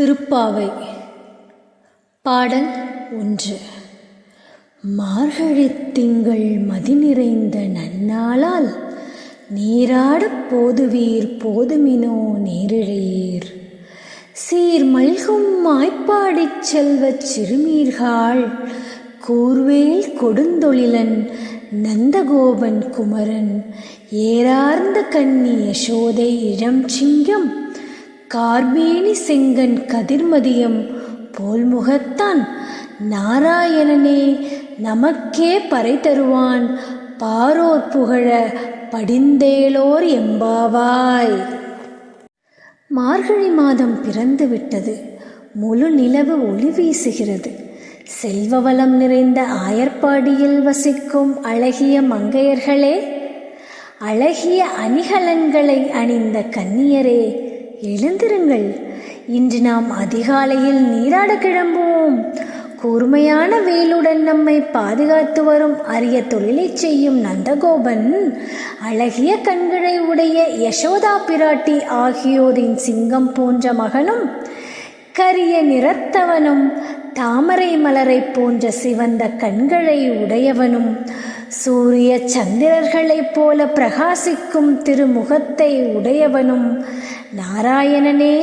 திருப்பாவை. பாடல் ஒன்று. மார்கழித் திங்கள் மதி நிறைந்த நன்னாளால் நீராடப் போதுவீர் போதுமினோ நேரிழையீர். சீர் மல்கும் மாய்ப்பாடிச் செல்வச் சிறுமீர்காள் கூர்வேல் கொடுந்தொழிலன் நந்தகோபன் குமரன் ஏறார்ந்த கன்னி யசோதை இளம் சிங்கம் கார்மேனி செங்கன் கதிர்மதியம் போல் முகத்தான் நாராயணனே நமக்கே பறை தருவான். பாரோர் புகழ படிந்தேலோர் எம்பாவாய். மார்கழி மாதம் பிறந்து விட்டது. முழு நிலவு ஒளி வீசுகிறது. செல்வ வளம் நிறைந்த ஆயர்பாடியில் வசிக்கும் அழகிய மங்கையர்களே அழகிய அணிகலன்களை அணிந்த கன்னியரே எழுந்திருங்கள். இன்று நாம் அதிகாலையில் நீராட கிளம்புவோம். கூர்மையான வேலுடன் நம்மை பாதுகாத்து வரும் அரிய தொழிலை செய்யும் நந்தகோபன் அழகிய கண்களை உடைய யசோதா பிராட்டி ஆகியோரின் சிங்கம் போன்ற மகனும் கரிய நிறத்தவனும் தாமரை மலரை போன்ற சிவந்த கண்களை உடையவனும் சூரிய சந்திரர்களைப் போல பிரகாசிக்கும் திருமுகத்தை உடையவனும் நாராயணனே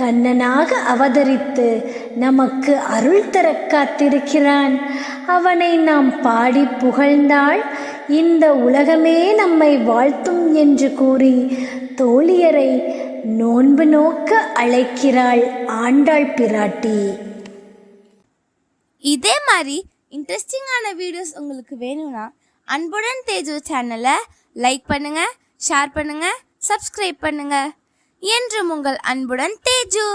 கண்ணனாக அவதரித்து நமக்கு அருள் தர காத்திருக்கிறான். அவனை நாம் பாடி புகழ்ந்தால் இந்த உலகமே நம்மை வாழ்த்தும் என்று கூறி தோழியரை நோன்பு நோக்க அழைக்கிறாள் ஆண்டாள் பிராட்டி. இதே மாதிரி இன்ட்ரெஸ்டிங்கான வீடியோஸ் உங்களுக்கு வேணும்னா அன்புடன் தேஜு சேனலை லைக் பண்ணுங்க ஷேர் பண்ணுங்க சப்ஸ்கிரைப் பண்ணுங்க. என்றும் உங்கள் அன்புடன் தேஜு!